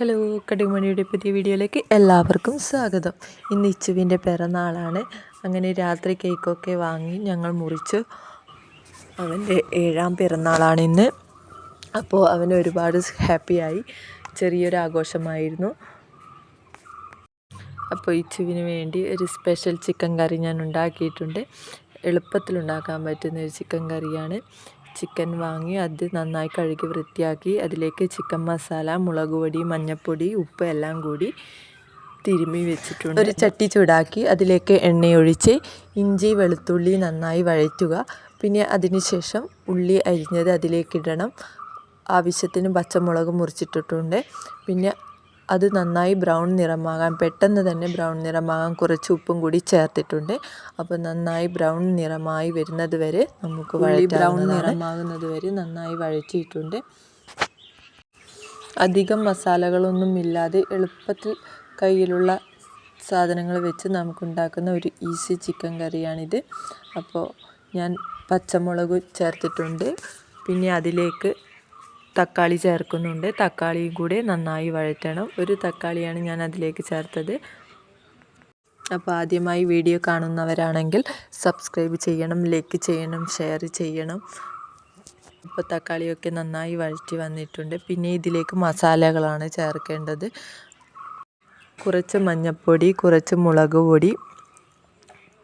Hello കടിമണിയുടെ പുതിയ വീഡിയോയിലേക്ക് എല്ലാവർക്കും സ്വാഗതം. ഇന്ന് ഇച്ചുവിന്റെ പിറന്നാളാണ്. അങ്ങനെ രാത്രി കേക്കൊക്കെ വാങ്ങി ഞങ്ങൾ മുറിച്ചു. അവന്റെ ഏഴാം പിറന്നാളാണ് ഇന്ന്. അപ്പോൾ അവൻ ഒരുപാട് ഹാപ്പിയായി. ചെറിയൊരു ആഘോഷമായിരുന്നു. അപ്പോൾ ഇച്ചുവിന് വേണ്ടി ഒരു സ്പെഷ്യൽ ചിക്കൻ കറി ഞാൻ ഉണ്ടാക്കിയിട്ടുണ്ട്. എളുപ്പത്തിൽ ഉണ്ടാക്കാൻ പറ്റുന്ന ഒരു ചിക്കൻ കറിയാണ്. ചിക്കൻ വാങ്ങി അത് നന്നായി കഴുകി വൃത്തിയാക്കി അതിലേക്ക് ചിക്കൻ മസാല മുളക് പൊടി മഞ്ഞൾപ്പൊടി ഉപ്പ് എല്ലാം കൂടി തിരുമ്മി വെച്ചിട്ടുണ്ട്. ഒരു ചട്ടി ചൂടാക്കി അതിലേക്ക് എണ്ണയൊഴിച്ച് ഇഞ്ചി വെളുത്തുള്ളി നന്നായി വഴറ്റുക. പിന്നെ അതിനുശേഷം ഉള്ളി അരിഞ്ഞത് അതിലേക്കിടണം ആവശ്യത്തിന് പച്ചമുളക് മുറിച്ചിട്ടിട്ടുണ്ട്. പിന്നെ അത് നന്നായി ബ്രൗൺ നിറമാകാൻ പെട്ടെന്ന് തന്നെ ബ്രൗൺ നിറമാകാൻ കുറച്ച് ഉപ്പും കൂടി ചേർത്തിട്ടുണ്ട്. അപ്പോൾ നന്നായി ബ്രൗൺ നിറമായി വരുന്നത് വരെ നമുക്ക് വഴി ബ്രൗൺ നിറമാകുന്നത് വരെ നന്നായി വഴറ്റിയിട്ടുണ്ട്. അധികം മസാലകളൊന്നും ഇല്ലാതെ എളുപ്പത്തിൽ കയ്യിലുള്ള സാധനങ്ങൾ വെച്ച് നമുക്കുണ്ടാക്കുന്ന ഒരു ഈസി ചിക്കൻ കറിയാണിത്. അപ്പോൾ ഞാൻ പച്ചമുളക് ചേർത്തിട്ടുണ്ട്. പിന്നെ അതിലേക്ക് തക്കാളി ചേർക്കുന്നുണ്ട്. തക്കാളിയും കൂടെ നന്നായി വഴറ്റണം. ഒരു തക്കാളിയാണ് ഞാൻ അതിലേക്ക് ചേർത്തത്. അപ്പോൾ ആദ്യമായി വീഡിയോ കാണുന്നവരാണെങ്കിൽ സബ്സ്ക്രൈബ് ചെയ്യണം ലൈക്ക് ചെയ്യണം ഷെയർ ചെയ്യണം. അപ്പോൾ തക്കാളിയൊക്കെ നന്നായി വഴറ്റി വന്നിട്ടുണ്ട്. പിന്നെ ഇതിലേക്ക് മസാലകളാണ് ചേർക്കേണ്ടത്. കുറച്ച് മഞ്ഞൾപ്പൊടി കുറച്ച് മുളക് പൊടി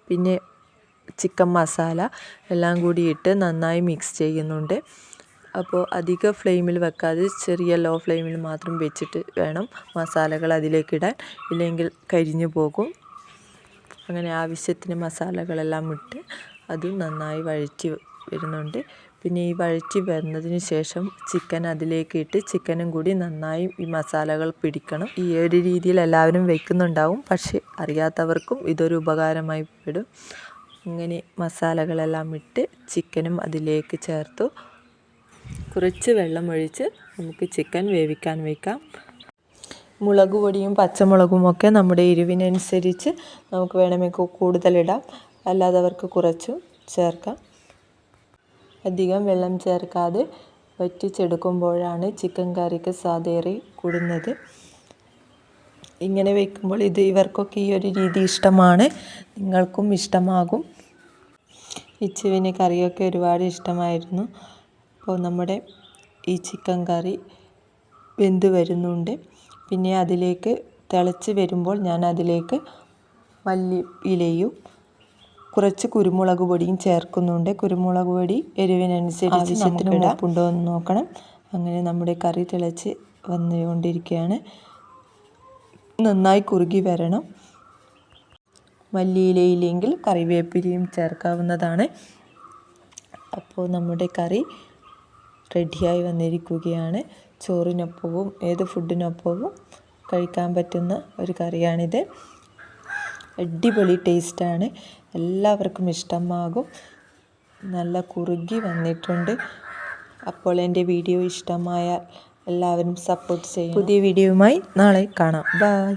പിന്നെ ചിക്കൻ മസാല എല്ലാം കൂടി ഇട്ട് നന്നായി മിക്സ് ചെയ്യുന്നുണ്ട്. അപ്പോൾ അധിക ഫ്ലെയിമിൽ വെക്കാതെ ചെറിയ ലോ ഫ്ലെയിമിൽ മാത്രം വെച്ചിട്ട് വേണം മസാലകൾ അതിലേക്കിടാൻ ഇല്ലെങ്കിൽ കരിഞ്ഞു പോകും. അങ്ങനെ ആവശ്യത്തിന് മസാലകളെല്ലാം ഇട്ട് അത് നന്നായി വഴറ്റി വരുന്നുണ്ട്. പിന്നെ ഈ വഴറ്റി വരുന്നതിന് ശേഷം ചിക്കൻ അതിലേക്ക് ഇട്ട് ചിക്കനും കൂടി നന്നായി ഈ മസാലകൾ പിടിക്കണം. ഈ ഒരു രീതിയിൽ എല്ലാവരും വെക്കുന്നുണ്ടാവും. പക്ഷേ അറിയാത്തവർക്കും ഇതൊരു ഉപകാരമായി പെടും. അങ്ങനെ മസാലകളെല്ലാം ഇട്ട് ചിക്കനും അതിലേക്ക് ചേർത്തു. കുറച്ച് വെള്ളമൊഴിച്ച് നമുക്ക് ചിക്കൻ വേവിക്കാൻ വയ്ക്കാം മുളക് പൊടിയും പച്ചമുളകും ഒക്കെ നമ്മുടെ എരിവിനനുസരിച്ച് നമുക്ക് വേണമെങ്കിൽ കൂടുതലിടാം. അല്ലാത്തവർക്ക് കുറച്ചും ചേർക്കാം. അധികം വെള്ളം ചേർക്കാതെ വറ്റിച്ചെടുക്കുമ്പോഴാണ് ചിക്കൻ കറിക്ക് സാധേറി കൂടുന്നത്. ഇങ്ങനെ വയ്ക്കുമ്പോൾ ഇത് ഇവർക്കൊക്കെ ഈ ഒരു രീതി ഇഷ്ടമാണ്. നിങ്ങൾക്കും ഇഷ്ടമാകും. ഇച്ചുവിന് കറിയൊക്കെ ഒരുപാട് ഇഷ്ടമായിരുന്നു. അപ്പോൾ നമ്മുടെ ഈ ചിക്കൻ കറി വെന്ത് വരുന്നുണ്ട്. പിന്നെ അതിലേക്ക് തിളച്ച് വരുമ്പോൾ ഞാൻ അതിലേക്ക് മല്ലി ഇലയും കുറച്ച് കുരുമുളക് പൊടിയും ചേർക്കുന്നുണ്ട്. കുരുമുളക് പൊടി എരിവിനനുസരിച്ച് ആവശ്യത്തിന് ഉണ്ടോ എന്ന് നോക്കണം. അങ്ങനെ നമ്മുടെ കറി തിളച്ച് വന്നുകൊണ്ടിരിക്കുകയാണ്. നന്നായി കുറുകി വരണം. മല്ലിയിലയില്ലെങ്കിൽ കറിവേപ്പിലയും ചേർക്കാവുന്നതാണ്. അപ്പോൾ നമ്മുടെ കറി റെഡിയായി വന്നിരിക്കുകയാണ്. ചോറിനൊപ്പവും ഏത് ഫുഡിനൊപ്പവും കഴിക്കാൻ പറ്റുന്ന ഒരു കറിയാണിത്. അടിപൊളി ടേസ്റ്റാണ് എല്ലാവർക്കും ഇഷ്ടമാകും. നല്ല കുറുകി വന്നിട്ടുണ്ട്. അപ്പോൾ എന്റെ വീഡിയോ ഇഷ്ടമായാൽ എല്ലാവരും സപ്പോർട്ട് ചെയ്യും പുതിയ വീഡിയോയുമായി നാളെ കാണാം. ബൈ